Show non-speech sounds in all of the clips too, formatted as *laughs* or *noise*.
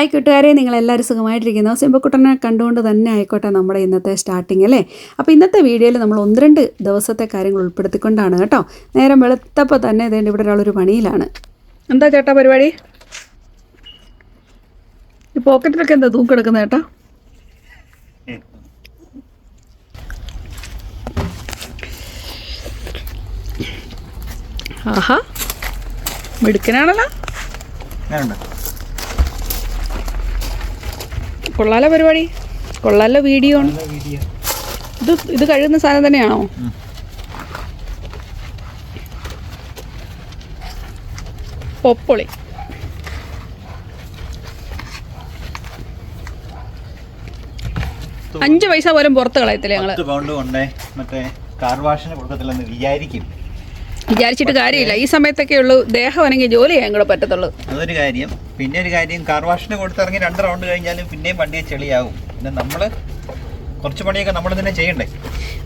Hi കൂട്ടുകാരെ നിങ്ങളെല്ലാവരും സുഖമായിട്ടിരിക്കുന്നു. സിംബക്കുട്ടനെ കണ്ടുകൊണ്ട് തന്നെ ആയിക്കോട്ടെ നമ്മുടെ ഇന്നത്തെ സ്റ്റാർട്ടിങ് അല്ലേ? അപ്പോൾ ഇന്നത്തെ വീഡിയോയിൽ നമ്മൾ ഒന്ന് രണ്ട് ദിവസത്തെ കാര്യങ്ങൾ ഉൾപ്പെടുത്തിക്കൊണ്ടാണ് കേട്ടോ. നേരം വെളുത്തപ്പോൾ തന്നെ ഇതേണ്ട ഇവിടെ ഒരാളൊരു പണിയിലാണ്. എന്താ ചേട്ടാ പരിപാടി? ഈ പോക്കറ്റിലൊക്കെ എന്താ തൂക്കെടുക്കുന്നത് ചേട്ടാ? ആഹാ. മിടുക്കനാണല്ലോ. കൊള്ളാലോ പരിപാടി. കൊള്ളാലോ വീഡിയോ. ആണ് ഇത് ഇത് കഴുകുന്ന സാധനം തന്നെയാണോ. പൊപ്പൊളി. അഞ്ച് പൈസ പോലും പുറത്ത് കളയത്തില്ല ഞങ്ങൾ? പൗണ്ട് കൊണ്ടേ മറ്റേ കാർ വാഷിന് കൊടുക്കത്തില്ലെന്ന് വിചാരിക്കും വിചാരിച്ചിട്ട് കാര്യമില്ല. ഈ സമയത്തൊക്കെ ഉള്ളൂ ദേഹം അല്ലെങ്കിൽ ജോലി ചെയ്യാൻ കൂടെ പറ്റത്തുള്ളൂ. അതൊരു കാര്യം. പിന്നെ ഒരു കാര്യം കാർ വാഷിന് കൊടുത്തിറങ്ങി രണ്ട് റൗണ്ട് കഴിഞ്ഞാലും പിന്നെയും വണ്ടിയെ ചെളിയാവും. പിന്നെ നമ്മൾ കുറച്ച് പണിയൊക്കെ നമ്മൾ തന്നെ ചെയ്യണ്ടേ?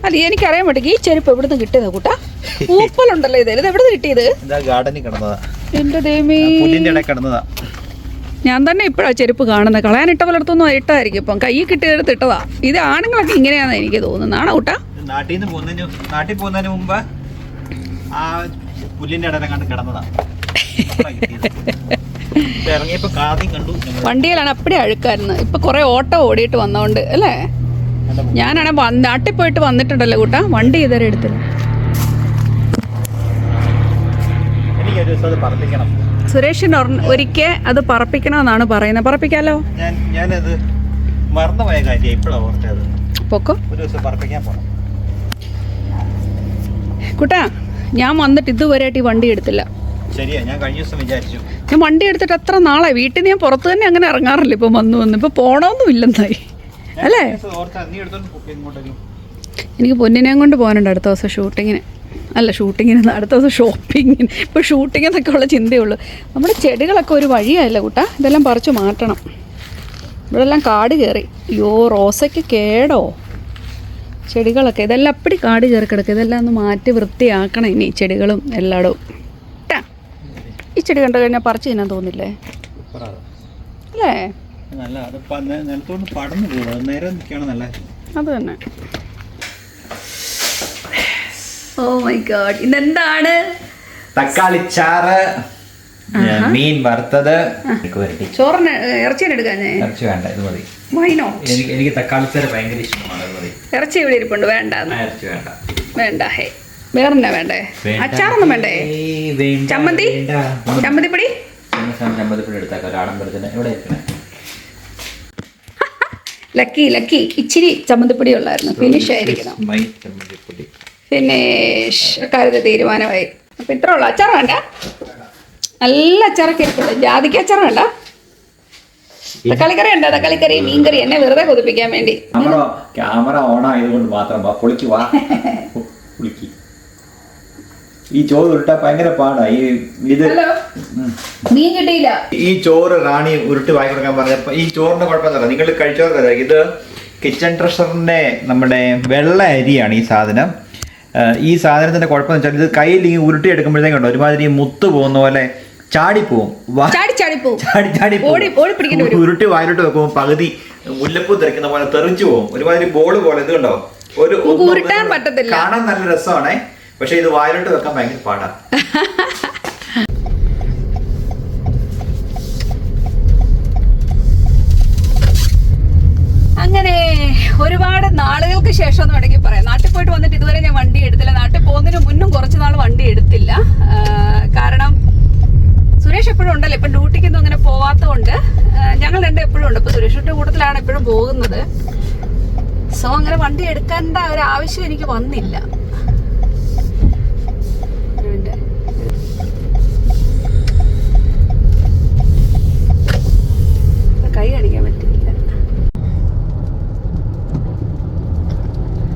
അല്ല എനിക്കറിയാൻ പറ്റും. ഈ ചെരുപ്പ് എവിടുന്ന് കിട്ടിയത് കൂട്ടാ? പൂപ്പലുണ്ടല്ലോ ഇത്. ഇത് എവിടുന്ന് കിട്ടിയത്? ഇതാ ഗാർഡനിൽ കിടന്നതാ. എന്റെ ദൈവമേ. കിടന്നതാ. ഞാൻ തന്നെ ഇപ്പോഴാ ചെരുപ്പ് കാണുന്നത് കളയാനിട്ട പലയിടത്തൊന്നും ഇട്ടായിരിക്കും. ഇപ്പം കൈ കിട്ടിയെടുത്ത് ഇട്ടതാ. ഇത് ആണുങ്ങളൊക്കെ ഇങ്ങനെയാണെന്ന് എനിക്ക് തോന്നുന്നതാണ് കൂട്ടാ? നാട്ടിൽ നിന്ന് പോകുന്നതിന് നാട്ടിൽ പോകുന്നതിന് മുമ്പ് ആ പുല്ലിന്റെ ഇടയിൽ കണ്ട്. ഇറങ്ങിയപ്പോ വണ്ടിയിലാണ് അപ്പടി അഴുക്കായിരുന്നു. ഇപ്പൊ കുറെ ഓട്ടോ ഓടിയിട്ട് വന്നോണ്ട് അല്ലേ? ഞാനാണ് നാട്ടിൽ പോയിട്ട് വന്നിട്ടുണ്ടല്ലോ കൂട്ടാ. വണ്ടി ഇതുവരെ എടുത്തില്ല. സുരേഷിന് ഒരിക്കൽ അത് പറപ്പിക്കണമെന്നാണ് പറയുന്നത്. പറപ്പിക്കാലോ? ഞാനത് മറന്നുപോയ കാര്യം ഇപ്പോഴാണ് ഓർത്തത്. പൊക്കോ. ഒരു ദിവസം പറപ്പിക്കാൻ പോണം. കൂട്ടാ ഞാൻ വന്നിട്ട് ഇതുവരെയായിട്ട് ഈ വണ്ടി എടുത്തില്ല. ശരിയാ ഞാൻ കഴിഞ്ഞ ദിവസം വിചാരിച്ചു. ഞാൻ വണ്ടി എടുത്തിട്ട് എത്ര നാളായി? വീട്ടിൽ നിന്ന് ഞാൻ പുറത്ത് തന്നെ അങ്ങനെ ഇറങ്ങാറില്ല. ഇപ്പം വന്നു വന്നു. ഇപ്പം പോകണമെന്നും ഇല്ലെന്നായി. അല്ലേ? എനിക്ക് പൊന്നിനെയും കൊണ്ട് പോകാനുണ്ട് അടുത്ത ദിവസം ഷൂട്ടിങ്ങിന്. അല്ല ഷൂട്ടിങ്ങിന് അടുത്ത ദിവസം ഷോപ്പിങ്ങിന്. ഇപ്പോൾ ഷൂട്ടിംഗ് എന്നൊക്കെ ഉള്ള ചിന്തയുള്ളൂ നമ്മുടെ ചെടികളൊക്കെ ഒരു വഴിയായില്ല കൂട്ടാ. ഇതെല്ലാം പറിച്ചു മാറ്റണം. ഇവിടെല്ലാം കാട് കയറി. അയ്യോ റോസയ്ക്ക് കേടോ? ചെടികളൊക്കെ ഇതെല്ലാം അപ്പടി കാട് കയറി കിടക്കുക ഇതെല്ലാം ഒന്ന് മാറ്റി വൃത്തിയാക്കണം ഇനി ചെടികളും എല്ലായിടവും. ഈ ചെടി കണ്ടു കഴിഞ്ഞാൽ പറിച്ചു തിന്നാൻ തോന്നില്ലേ? അല്ലേ? അത് തന്നെ. ഓ മൈ ഗോഡ് ഇതെന്താണ്? തക്കാളി ചാറ് മീൻ വറുത്തത് ചോറിന് എടുക്കാൻ ഇറച്ചി വേണ്ട ഇത് മതി. വൈനോ എനിക്ക് എനിക്ക് തക്കാളി ചാറ് ഭയങ്കര ഇഷ്ടമാണ് മതി. ഇറച്ചി ഇവിടെ ഇരിപ്പുണ്ട് വേണ്ട ഇറച്ചി വേണ്ട. വേണ്ട ഹേ. വേറെന്നാ വേണ്ടേ. അച്ചാറൊന്നും വേണ്ടേ? ചമ്മന്തി? ചമ്മന്തിപ്പൊടി? ചമ്മന്തിപ്പൊടി എടുത്താക്കാം ഒരാടമ്പലത്തിന് ലക്കി ലക്കി ഇച്ചിരി ചമ്മന്തിപ്പൊടി ഉള്ളായിരുന്നു. ഫിനിഷ് ആയിരിക്കണം. ഫിനിഷ് കാര്യത്തിൽ തീരുമാനമായി. അപ്പൊ ഇത്ര ഉള്ളു. അച്ചാർ വേണ്ട? നല്ല അച്ചാറൊക്കെ ഇരിപ്പുണ്ട് ജാതിക്ക അച്ചാർ വേണ്ട. തക്കാളിക്കറി ഉണ്ടോ തക്കാളിക്കറി മീൻകറി എന്നെ വെറുതെ കൊതിപ്പിക്കാൻ വേണ്ടി. ക്യാമറ ഓൺ ആയതുകൊണ്ട് മാത്രം വാ പൊളിക്ക് വാ. പൊളിക്ക്. ഈ ചോറ് ഉരുട്ടാ ഭയങ്കര പാടാ. ഈ ഇത്. മീൻ കിട്ടിയില്ല. ഈ ചോറ് റാണി ഉരുട്ടി വാങ്ങി കൊടുക്കാൻ പറഞ്ഞപ്പോ ഈ ചോറിന്റെ കുഴപ്പമെന്നല്ല നിങ്ങൾ കഴിച്ചോർക്കല്ല ഇത് കിച്ചൺ ട്രഷറിന്റെ നമ്മുടെ വെള്ള അരിയാണ് ഈ സാധനം. ഈ സാധനത്തിന്റെ കുഴപ്പമെന്ന് വെച്ചാൽ ഇത് കയ്യിൽ ഈ ഉരുട്ടി എടുക്കുമ്പോഴത്തേക്കുണ്ടോ ഒരുമാതിരി മുത്ത് പോകുന്ന പോലെ ചാടിപ്പോവും. ചാടി ചാടി പോവും ചാടി ചാടി പോവും. ഓടി- ഓടി പിടിക്കേണ്ടി വരും. ഉരുട്ടി വായിലോട്ട് വെക്കുമ്പോൾ പകുതി മുല്ലപ്പൂ തെറിക്കുന്ന പോലെ തെറിച്ചു പോകും ഒരുമാതിരി ബോൾ പോലെ ഇത് കണ്ടോ? ഒരു ഉരുട്ടാൻ പറ്റത്തില്ല. കാണാൻ നല്ല രസമാണേ. പക്ഷെ ഇത് വായിലോട്ട് വെക്കാൻ ഭയങ്കര പാടാ. അങ്ങനെ ഒരുപാട് നാളുകൾക്ക് ശേഷം എന്ന് വേണമെങ്കിൽ പറയാം. നാട്ടിൽ പോയിട്ട് വന്നിട്ട് ഇതുവരെ ഞാൻ വണ്ടി എടുത്തില്ല നാട്ടിൽ പോകുന്നതിന് മുന്നും കുറച്ച് നാൾ വണ്ടി എടുത്തില്ല ആ, കാരണം സുരേഷ് ഇപ്പൊ ഡ്യൂട്ടിക്ക് ഡ്യൂട്ടിക്കൊന്നും അങ്ങനെ പോവാത്തതുകൊണ്ട് കൊണ്ട് ഞങ്ങൾ രണ്ടും എപ്പോഴും ഉണ്ട്. ഇപ്പൊ സുരേഷിന്റെ കൂട്ടത്തിലാണ് എപ്പോഴും പോകുന്നത്. സോ അങ്ങനെ വണ്ടി എടുക്കേണ്ട ഒരു ആവശ്യം എനിക്ക് വന്നില്ല. കൈ കാണിക്കാൻ പറ്റില്ല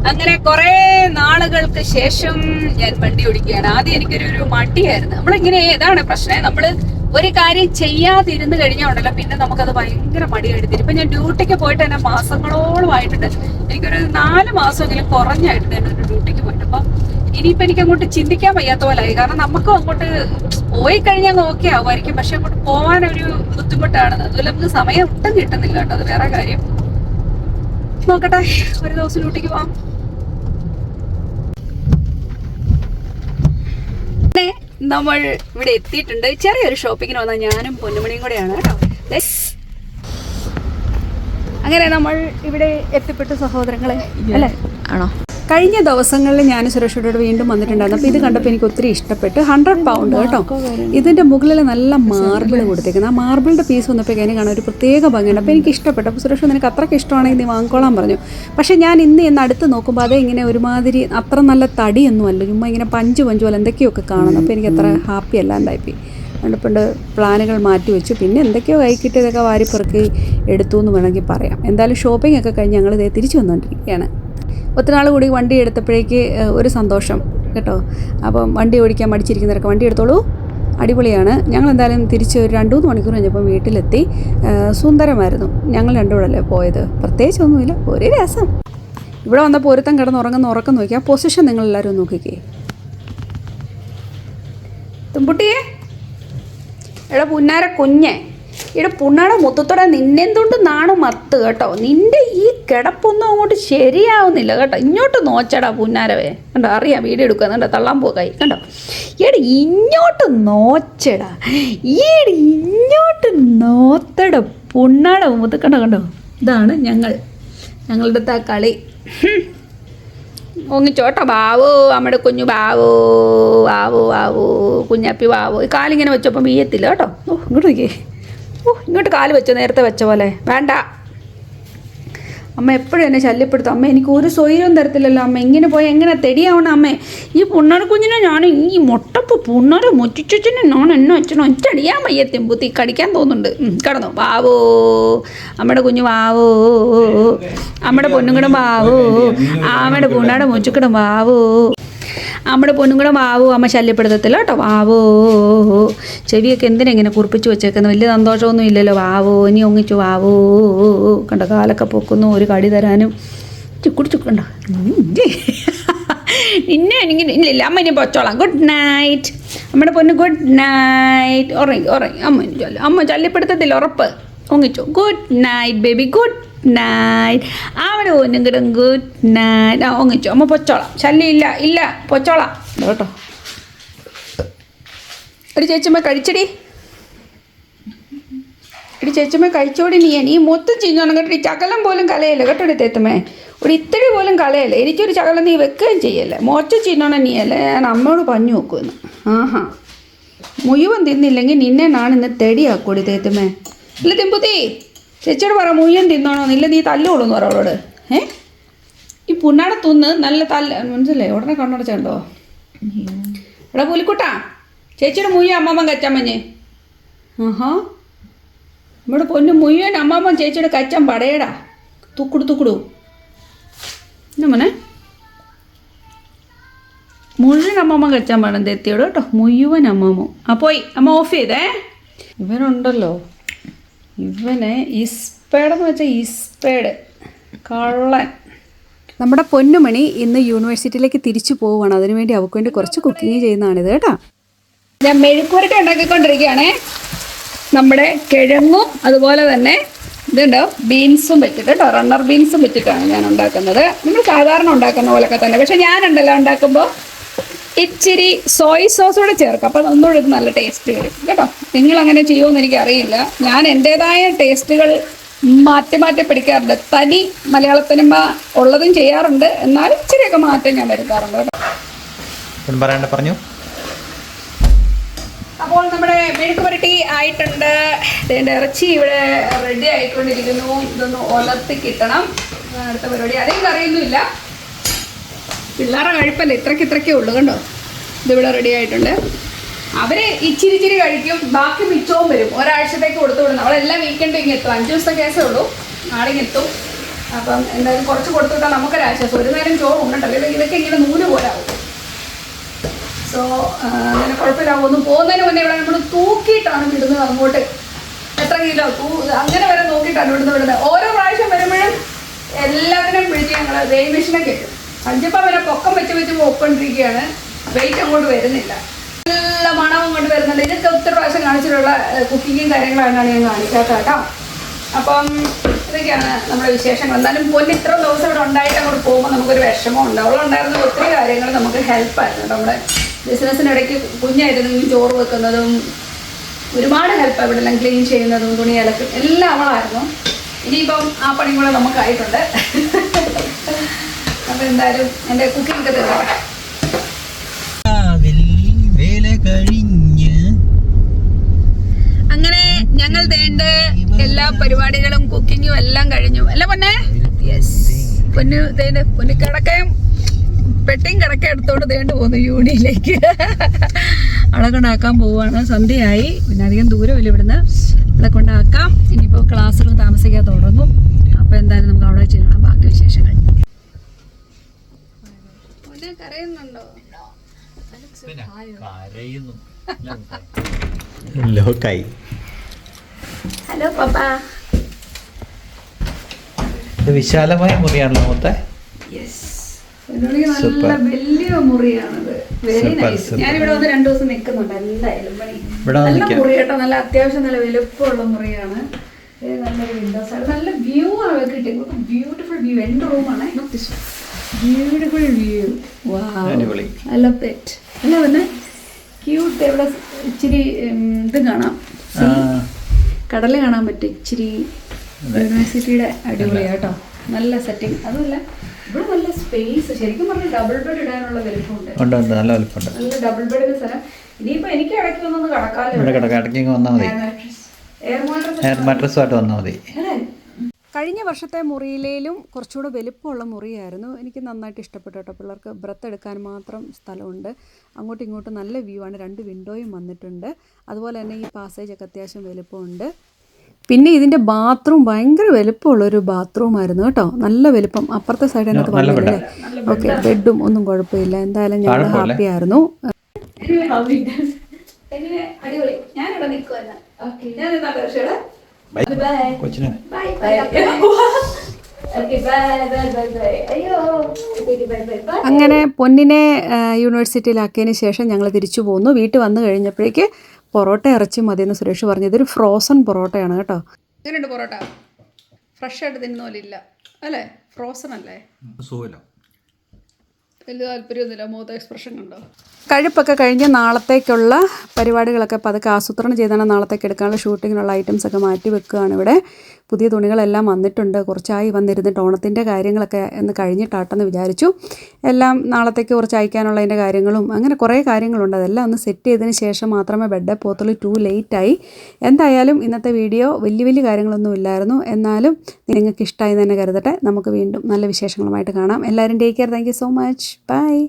അങ്ങനെ കുറെ നാളുകൾക്ക് ശേഷം ഞാൻ വണ്ടി ഓടിക്കുകയാണ്. ആദ്യം എനിക്കൊരു മടിയായിരുന്നു. നമ്മളിങ്ങനെ ഏതാണ് പ്രശ്നം. നമ്മൾ ഒരു കാര്യം ചെയ്യാതിരുന്ന് കഴിഞ്ഞാൽ ഉണ്ടല്ലോ പിന്നെ നമുക്കത് ഭയങ്കര മടിയായിട്ട് ഇപ്പൊ ഞാൻ ഡ്യൂട്ടിക്ക് പോയിട്ട് തന്നെ മാസങ്ങളോളം ആയിട്ടുണ്ട്. എനിക്കൊരു നാല് മാസമെങ്കിലും കുറഞ്ഞായിട്ടുണ്ട് എന്റെ ഒരു ഡ്യൂട്ടിക്ക് പോയിട്ട്. അപ്പൊ ഇനിയിപ്പോ എനിക്ക് അങ്ങോട്ട് ചിന്തിക്കാൻ വയ്യാത്ത പോലായി. കാരണം നമുക്കും അങ്ങോട്ട് പോയി കഴിഞ്ഞാൽ നോക്കിയാ ആവുമായിരിക്കും. പക്ഷെ അങ്ങോട്ട് പോകാൻ ഒരു ബുദ്ധിമുട്ടാണ്. അതുപോലെ നമുക്ക് സമയം ഒട്ടും കിട്ടുന്നില്ല കേട്ടോ അത് വേറെ കാര്യം. നോക്കട്ടെ ഒരു ദിവസം ഡ്യൂട്ടിക്ക് പോവാം പിന്നെ നമ്മൾ ഇവിടെ എത്തിയിട്ടുണ്ട്. ചെറിയൊരു ഷോപ്പിങ്ങിന് വന്ന ഞാനും പൊന്നുമണിയും കൂടെയാണ് കേട്ടോ. അങ്ങനെ നമ്മൾ ഇവിടെ എത്തിപ്പെട്ടു സഹോദരങ്ങളെ. അല്ലേ? ആണോ? കഴിഞ്ഞ ദിവസങ്ങളിൽ ഞാൻ സുരക്ഷയോട് വീണ്ടും വന്നിട്ടുണ്ടായിരുന്നു. അപ്പോൾ ഇത് കണ്ടപ്പോൾ എനിക്ക് ഒത്തിരി ഇഷ്ടപ്പെട്ട്. ഹൺഡ്രഡ് പൗണ്ട് കേട്ടോ. ഇതിന്റെ മുകളിൽ നല്ല മാർബിൾ കൊടുത്തേക്കുന്നത്. ആ മാർബിളിന്റെ പീസ് വന്നപ്പോൾ എനിക്ക് കാണാൻ ഒരു പ്രത്യേക ഭംഗിയുണ്ട്. അപ്പോൾ എനിക്ക് ഇഷ്ടപ്പെട്ടു. അപ്പോൾ സുരക്ഷ നിനക്ക് അത്രയ്ക്ക് ഇഷ്ടമാണെങ്കിൽ നീ വാങ്ങിക്കോളാൻ പറഞ്ഞു. പക്ഷേ ഞാൻ ഇന്ന് ഇന്ന് അടുത്ത് നോക്കുമ്പോൾ അതേ ഇങ്ങനെ ഒരുമാതിരി അത്ര നല്ല തടിയൊന്നും അല്ല. ചുമ്മാ ഇങ്ങനെ പഞ്ച് പഞ്ചു പോലെ എന്തൊക്കെയൊക്കെ കാണുന്നു. അപ്പോൾ എനിക്ക് അത്ര ഹാപ്പി അല്ലാണ്ടായിപ്പോയി പണ്ട് പ്ലാനുകൾ മാറ്റി വെച്ചു. പിന്നെ എന്തൊക്കെയോ കൈ കിട്ടിയതൊക്കെ വാരിപ്പെറുക്കി എടുത്തു എന്ന് വേണമെങ്കിൽ പറയാം. എന്തായാലും ഷോപ്പിംഗ് ഒക്കെ കഴിഞ്ഞ് ഞങ്ങൾ ഇതേ തിരിച്ചു വന്നുകൊണ്ടിരിക്കുകയാണ് ഒത്തിരി കൂടി വണ്ടി എടുത്തപ്പോഴേക്ക് ഒരു സന്തോഷം കേട്ടോ. അപ്പം വണ്ടി ഓടിക്കാൻ മടിച്ചിരിക്കുന്നവരൊക്കെ വണ്ടി എടുത്തോളൂ. അടിപൊളിയാണ്. ഞങ്ങൾ എന്തായാലും തിരിച്ച് ഒരു രണ്ട് മൂന്ന് മണിക്കൂർ കഴിഞ്ഞപ്പോൾ വീട്ടിലെത്തി. സുന്ദരമായിരുന്നു. ഞങ്ങൾ രണ്ടുകൂടല്ലേ പോയത്? പ്രത്യേകിച്ചൊന്നുമില്ല ഒരേ രസം. ഇവിടെ വന്ന ഒരുത്തം കിടന്ന് ഉറങ്ങുന്ന ഉറക്കം നോക്കിയാൽ പൊസിഷൻ നിങ്ങൾ എല്ലാവരും നോക്കിക്കേ. തുമ്പുട്ടിയെ എടാ പുന്നാര കുഞ്ഞെ. ഇവിടെ പുണ്ണാട മുത്തത്തോടെ നിന്നെന്തുകൊണ്ട് നാണ് മത്ത് കേട്ടോ? നിന്റെ ഈ കിടപ്പൊന്നും അങ്ങോട്ട് ശരിയാവുന്നില്ല കേട്ടോ. ഇങ്ങോട്ട് നോച്ചടാ പുന്നാരവേ. കണ്ടോ? അറിയാം വീട് എടുക്കുക കണ്ടോ? തള്ളാൻ പോകായി കണ്ടോ? എടി ഇങ്ങോട്ട് നോച്ചടാ. ഈടെ ഇങ്ങോട്ട് നോത്തട പുണ്ണാട മുത്ത് കണ്ടോ? കണ്ടോ? ഇതാണ് ഞങ്ങൾ. ഞങ്ങളുടെ ആ കളി. ഹും. ഓങ്ങിച്ചോട്ടോ ബാവു നമ്മുടെ കുഞ്ഞു ബാവോ ബാവോ ബാവോ കുഞ്ഞപ്പി ബാവോ. ഈ കാലിങ്ങനെ വെച്ചപ്പം വീയത്തില്ല കേട്ടോ. ഓ ഇങ്ങോട്ട് നോക്കിയേ. ഇങ്ങോട്ട് കാൽ വെച്ചോ നേരത്തെ വെച്ച പോലെ. വേണ്ട. അമ്മ എപ്പോഴും എന്നെ ശല്യപ്പെടുത്തും. അമ്മ എനിക്ക് ഒരു സ്വൈരവും തരത്തില്ലല്ലോ അമ്മ. ഇങ്ങനെ പോയി എങ്ങനെ തെടിയാവണം അമ്മേ? ഈ പുണ്ണാട് കുഞ്ഞിനെ ഞാൻ ഈ മുട്ടപ്പ് പുണ്ണാട് മുറ്റിച്ചനെ ഞാൻ എന്നെ അച്ഛനും ഒറ്റടിയാൻ വയ്യ തെമ്പുത്തി. കടിക്കാൻ തോന്നുന്നുണ്ട്. കടന്നു. വാവോ. അമ്മയുടെ കുഞ്ഞു വാവോ. അമ്മയുടെ പൊന്നുകൂടെ വാവോ. അമ്മയുടെ പുണ്ണാടെ മുച്ചിക്കിടും ബാവോ പൊന്നും കൂടെ വാവോ അമ്മ ശല്യപ്പെടുത്തത്തില്ല കേട്ടോ. വാവോ ചെവിയൊക്കെ എന്തിനാ ഇങ്ങനെ കുറിപ്പിച്ച് വെച്ചേക്കുന്നത്? വലിയ സന്തോഷമൊന്നും ഇല്ലല്ലോ. വാവോ ഇനി ഒങ്ങിച്ചു വാവോ കണ്ട കാലൊക്കെ പൊക്കുന്നു ഒരു കടി തരാനും. ചുക്കുടി ചുക്കുണ്ടോ നിന്നെ. എനിക്ക് ഇല്ലില്ല അമ്മ ഇനി പൊച്ചോളാം ഗുഡ് നൈറ്റ് നമ്മുടെ പൊന്ന് ഗുഡ് നൈറ്റ് ഉറങ്ങി ഉറങ്ങി. അമ്മ അമ്മ ശല്യപ്പെടുത്തത്തില്ല ഉറപ്പ്. ഒങ്ങിച്ചു. Good night baby good night അവിടെ ഒന്നും കിടും ഗുഡ് നൈറ്റ് ആ ഒങ്ങിച്ചു അമ്മ പൊച്ചോളാം. ശല്യം ഇല്ല. ഇല്ല പൊച്ചോളാം കേട്ടോ. ഒരു ചേച്ചമ്മ കഴിച്ചടി. ഒരു ചേച്ചമ്മ കഴിച്ചോടി നീ. നീ മൊത്തം ചീഞ്ഞോണം കേട്ടോ ഈ ചകലം പോലും കളയല്ല. കേട്ടോ ഇവിടെ തേത്തമ്മേ ഒരു ഇത്തിരി പോലും കളയല്ല. എനിക്കൊരു ചകലം നീ വെക്കുകയും ചെയ്യല്ലേ. മോച്ച ചീഞ്ഞോണം നീ അല്ലേ? ഞാൻ അമ്മയോട് പഞ്ഞു നോക്കുമെന്ന്. ആഹാ. മുഴുവൻ തിന്നില്ലെങ്കിൽ നിന്നെ നാണിന്ന് തെടിയാക്കൂടി തേത്തമ്മേ ഇല്ല തിമ്പുത്തി ചേച്ചിയോട് പറ മുയ്യൻ തിന്നോണോന്ന് ഇല്ല നീ തല്ലുകൊള്ളൂ എന്ന് പറ അവളോട്. ഏ? ഈ പുണ്ണാട തിന്ന് നല്ല തല്ല മനസ്സിലേ ഉടനെ കണ്ണടച്ചുണ്ടോ? എടാ പുലിക്കുട്ടാ ചേച്ചിയുടെ മുഴുവൻ അമ്മമ്മ കച്ചമ്മഞ്ഞ്. ആഹാ. നമ്മുടെ പൊന്നു മുയ്യൻ അമ്മാമ്മ ചേച്ചിയുടെ കച്ചം പടയടാ. തുക്കുടു തുക്കുടു. എന്നാ മോനെ? മുഴുവൻ അമ്മമ്മ കച്ചാൻ വേണം തെത്തിയോട് കേട്ടോ. മുഴുവൻ അമ്മമ്മ ആ പോയി. അമ്മ ഓഫ് ചെയ്തേ. ഇവനുണ്ടല്ലോ. ഇവനെ എന്ന് വെച്ചാൽ ഇസ്പേഡ്. കള്ളൻ. നമ്മുടെ പൊന്നുമണി ഇന്ന് യൂണിവേഴ്സിറ്റിയിലേക്ക് തിരിച്ചു പോവുകയാണ്. അതിനുവേണ്ടി അവൾക്ക് വേണ്ടി കുറച്ച് കുക്കിംഗ് ചെയ്യുന്നതാണിത് കേട്ടോ. ഞാൻ മെഴുക്കുവരട്ടി ഉണ്ടാക്കിക്കൊണ്ടിരിക്കുകയാണേ. നമ്മുടെ കിഴങ്ങും അതുപോലെ തന്നെ ഇതുണ്ടോ? ബീൻസും വെച്ചിട്ട് കേട്ടോ. റണ്ണർ ബീൻസും വെച്ചിട്ടാണ് ഞാൻ ഉണ്ടാക്കുന്നത്. നമ്മൾ സാധാരണ ഉണ്ടാക്കുന്ന പോലൊക്കെ തന്നെ. പക്ഷെ ഞാനുണ്ടല്ലോ ഉണ്ടാക്കുമ്പോൾ ഇച്ചിരി സോയ് സോസ് കൂടെ ചേർക്കാം. അപ്പോൾ ഒന്നുകൂടെ ഇത് നല്ല ടേസ്റ്റ് വരും. കേട്ടോ? നിങ്ങൾ അങ്ങനെ ചെയ്യുമെന്ന് എനിക്കറിയില്ല. ഞാൻ എന്റെതായ ടേസ്റ്റുകൾ മാറ്റി മാറ്റി പിടിക്കാറുണ്ട്. തനി മലയാള സിനിമ ഉള്ളതും ചെയ്യാറുണ്ട്. എന്നാൽ ഇച്ചിരിയൊക്കെ മാറ്റം ഞാൻ വരുത്താറുണ്ട് കേട്ടോ. പറയണ്ട പറഞ്ഞു. അപ്പോൾ നമ്മുടെ മെഴുക്ക് പുരട്ടി ആയിട്ടുണ്ട്. ഇതിന്റെ ഇറച്ചി ഇവിടെ റെഡി ആയിക്കൊണ്ടിരിക്കുന്നു. ഇതൊന്ന് ഒലത്തി കിട്ടണം. അടുത്ത പരിപാടി. അധികം കറിയൊന്നുമില്ല. പിള്ളേരുടെ കഴിപ്പല്ല? ഇത്രയ്ക്ക് ഇത്രയ്ക്കേ ഉള്ളൂ കണ്ടോ? ഇതിവിടെ റെഡി ആയിട്ടുണ്ട്. അവരെ ഇച്ചിരി ഇച്ചിരി കഴിക്കും ബാക്കി മിച്ചവും വരും. ഒരാഴ്ചത്തേക്ക് കൊടുത്തു വിടുന്നു അവളെല്ലാം വീക്കെൻഡ് ഇങ്ങനെ എത്തും. അഞ്ച് ദിവസത്തെ കേസേ ഉള്ളൂ. നാളെ എത്തും. അപ്പം എന്തായാലും കുറച്ച് കൊടുത്തു വിട്ടാൽ നമുക്കൊരാശ്വാസം ഒരു നേരം ചോറ് ഉണ്ടല്ലോ ഇതൊക്കെ ഇങ്ങനെ നൂൽ പോലാവും സോ അങ്ങനെ കുഴപ്പമില്ലാവും ഒന്ന് പോകുന്നതിന് മുന്നേ ഇവിടെ നമ്മൾ തൂക്കിയിട്ടാണ് വിടുന്നത് അങ്ങോട്ട്. എത്ര കിലോ? തൂ അങ്ങനെ വരെ നോക്കിയിട്ടാണ് ഇവിടുന്ന് വിടുന്നത്. ഓരോ പ്രാവശ്യം വരുമ്പോഴും എല്ലാത്തിനും വിളിച്ച് ഞങ്ങൾ വെയിങ് മെഷീനെ കയറ്റും അഞ്ചപ്പം വരെ പൊക്കം വെച്ച് വെച്ച് പോയിക്കൊണ്ടിരിക്കുകയാണ് വെയിറ്റ് അങ്ങോട്ട് വരുന്നില്ല. നല്ല മണം അങ്ങോട്ട് വരുന്നുണ്ട്. ഇതൊക്കെ ഒത്തിരി പ്രാവശ്യം കാണിച്ചിട്ടുള്ള കുക്കിങ്ങും കാര്യങ്ങളാണ് ഞാൻ കാണിക്കാത്ത കേട്ടോ. അപ്പം ഇതൊക്കെയാണ് നമ്മുടെ വിശേഷങ്ങൾ. എന്നാലും പൊന്ന് ഇത്ര ദിവസം ഇവിടെ ഉണ്ടായിട്ട് അങ്ങോട്ട് പോകുമ്പോൾ നമുക്കൊരു വിഷമം ഉണ്ട്. അവളുണ്ടായിരുന്ന ഒത്തിരി കാര്യങ്ങൾ നമുക്ക് ഹെൽപ്പായിരുന്നു നമ്മുടെ ബിസിനസ്സിനിടയ്ക്ക് കുഞ്ഞായിരുന്നെങ്കിൽ ചോറ് വെക്കുന്നതും ഒരുപാട് ഹെൽപ്പ് ഇവിടെ എല്ലാം ക്ലീൻ ചെയ്യുന്നതും തുണി അലക്കും എല്ലാം അവളായിരുന്നു. ഇനിയിപ്പം ആ പണി കൂടെ നമുക്കായിട്ടുണ്ട് *laughs* അപ്പം എന്തായാലും എന്റെ കുക്കിംഗ് ഒക്കെ അങ്ങനെ ഞങ്ങൾ വേണ്ട എല്ലാ പരിപാടികളും കുക്കിങ്ങും എല്ലാം കഴിഞ്ഞു. അല്ല പൊന്നെ? യെസ് പൊന്നു തേണ്ട് പൊന്നു കിടക്കയും പെട്ടിയും കിടക്ക എടുത്തോണ്ട് തേണ്ട് പോന്നു യൂണിയിലേക്ക്. അളകൊണ്ടാക്കാൻ കൊണ്ടാക്കാൻ പോവാണ്. സന്ധ്യയായി. പിന്നെ അധികം ദൂരമില്ല ഇവിടുന്ന്. അളകൊണ്ടാക്കാം കൊണ്ടാക്കാം ഇനിയിപ്പോൾ ക്ലാസ്സിൽ താമസിക്കാൻ തുടങ്ങും. അപ്പോൾ എന്തായാലും നമുക്ക് അവിടെ ചെയ്യണം ബാക്കി വിശേഷങ്ങൾ. കരയുന്നുണ്ടോ? കരയുന്നു. ലോക്കായി. ഹലോ പപ്പാ. ഇത് വിശാലമായ മുറിയാണല്ലോ മൊത്തം. ഞാനിവിടെ വന്ന് രണ്ടു ദിവസം നിൽക്കുന്നുണ്ട് എന്തായാലും. പണി ഇവിടെ നല്ല നിൽക്കാം. മുറി കേട്ടോ. നല്ല അത്യാവശ്യം നല്ല വലുപ്പമുള്ള മുറിയാണ്. നല്ല നല്ലൊരു വിൻഡോസ് ആണ് നല്ല വ്യൂ ആണ് കിട്ടി ബ്യൂട്ടിഫുൾ വ്യൂ എന്റെ റൂമാണ് ബ്യൂട്ടിഫുൾ വ്യൂ അടിപൊളി. ഐ ലവ് ഇറ്റ് അല്ല പിന്നെ ക്യൂട്ട് എവിടെ ഇച്ചിരി ഇത് കാണാം. കടൽ കാണാൻ പറ്റും. ഇച്ചിരി യൂണിവേഴ്സിറ്റിയുടെ അടിപൊളിയാട്ടോ നല്ല സെറ്റിംഗ് അതുമല്ല ഇവിടെ നല്ല സ്പേസ് ശരിക്കും പറഞ്ഞാൽ ഡബിൾ ബെഡ് ഇടാനുള്ള വലുപ്പമുണ്ട്. നല്ല വലുപ്പമുണ്ട്. നല്ല ഡബിൾ ബെഡിന് സ്ഥലം. ഇനിയിപ്പോ എനിക്ക് ഇടയ്ക്ക് ഒന്നൊന്ന് കടക്കാലോ. ഇവിടെ കിടക്കാം. ഇടയ്ക്ക് വന്നാൽ മതി. എയർ മാട്രസ് മാട്രസുമായിട്ട് വന്നാൽ മതി. കഴിഞ്ഞ വർഷത്തെ മുറിയിലേലും കുറച്ചുകൂടെ വലിപ്പമുള്ള മുറിയായിരുന്നു. എനിക്ക് നന്നായിട്ട് ഇഷ്ടപ്പെട്ടു കേട്ടോ. പിള്ളേർക്ക് ബ്രത്ത് എടുക്കാൻ മാത്രം സ്ഥലമുണ്ട്. അങ്ങോട്ടും ഇങ്ങോട്ടും നല്ല വ്യൂ ആണ്. രണ്ട് വിൻഡോയും വന്നിട്ടുണ്ട്. അതുപോലെ തന്നെ ഈ പാസേജ് ഒക്കെ അത്യാവശ്യം വലിപ്പമുണ്ട്. പിന്നെ ഇതിന്റെ ബാത്റൂം ഭയങ്കര വലുപ്പമുള്ളൊരു ബാത്റൂം ആയിരുന്നു കേട്ടോ. നല്ല വലുപ്പം. അപ്പുറത്തെ സൈഡ് നല്ല വന്നില്ലേ ഓക്കെ ബെഡും ഒന്നും കുഴപ്പമില്ല. എന്തായാലും ഞങ്ങൾ ഹാപ്പി ആയിരുന്നു. അടിപൊളി. ഞാൻ നിന്നാ ദർശയുടെ ബൈ കൊച്ചിന് Bye. *laughs* Okay, bye, bye, bye, bye. അയ്യോ Okay, bye, bye, bye. അങ്ങനെ പൊന്നിനെ യൂണിവേഴ്സിറ്റിയിലാക്കിയതിന് ശേഷം ഞങ്ങൾ തിരിച്ചു പോന്നു. വീട്ടിൽ വന്നു കഴിഞ്ഞപ്പോഴേക്ക് പൊറോട്ട ഇറച്ചി മതിയെന്ന് സുരേഷ് പറഞ്ഞു ഇതൊരു ഫ്രോസൺ പൊറോട്ടയാണ് കേട്ടോ. എങ്ങനെയുണ്ട് പൊറോട്ട? ഫ്രഷ് ആയിട്ട് തിന്നോലില്ല ഇല്ല. അല്ലേ? ഫ്രോസൺ അല്ലേ? സുഖമല്ലോ. വലിയ താല്പര്യമൊന്നുമില്ല. മുഖത്തെ എക്സ്പ്രഷൻ കണ്ടോ കഴിപ്പൊക്കെ കഴിഞ്ഞ് നാളത്തേക്കുള്ള പരിപാടികളൊക്കെ പതുക്കെ ആസൂത്രണം ചെയ്താണ് നാളത്തേക്ക് എടുക്കാനുള്ള ഷൂട്ടിങ്ങിനുള്ള ഐറ്റംസ് ഒക്കെ മാറ്റി വെക്കുകയാണ് ഇവിടെ. പുതിയ തുണികളെല്ലാം വന്നിട്ടുണ്ട്. കുറച്ചായി വന്നിരുന്നിട്ട് ഓണത്തിന്റെ കാര്യങ്ങളൊക്കെ ഒന്ന് കഴിഞ്ഞിട്ടാട്ടെന്ന് വിചാരിച്ചു. എല്ലാം നാളത്തേക്ക് കുറച്ച് അയക്കാനുള്ളതിന്റെ കാര്യങ്ങളും അങ്ങനെ കുറേ കാര്യങ്ങളുണ്ട്. അതെല്ലാം ഒന്ന് സെറ്റ് ചെയ്തതിന് ശേഷം മാത്രമേ ബെഡ് പോത്തുള്ളൂ ടു ലേറ്റായി എന്തായാലും ഇന്നത്തെ വീഡിയോ വലിയ വലിയ കാര്യങ്ങളൊന്നും ഇല്ലായിരുന്നു. എന്നാലും നിങ്ങൾക്ക് ഇഷ്ടമായി തന്നെ കരുതട്ടെ. നമുക്ക് വീണ്ടും നല്ല വിശേഷങ്ങളുമായിട്ട് കാണാം. എല്ലാവരും take care thank so much bye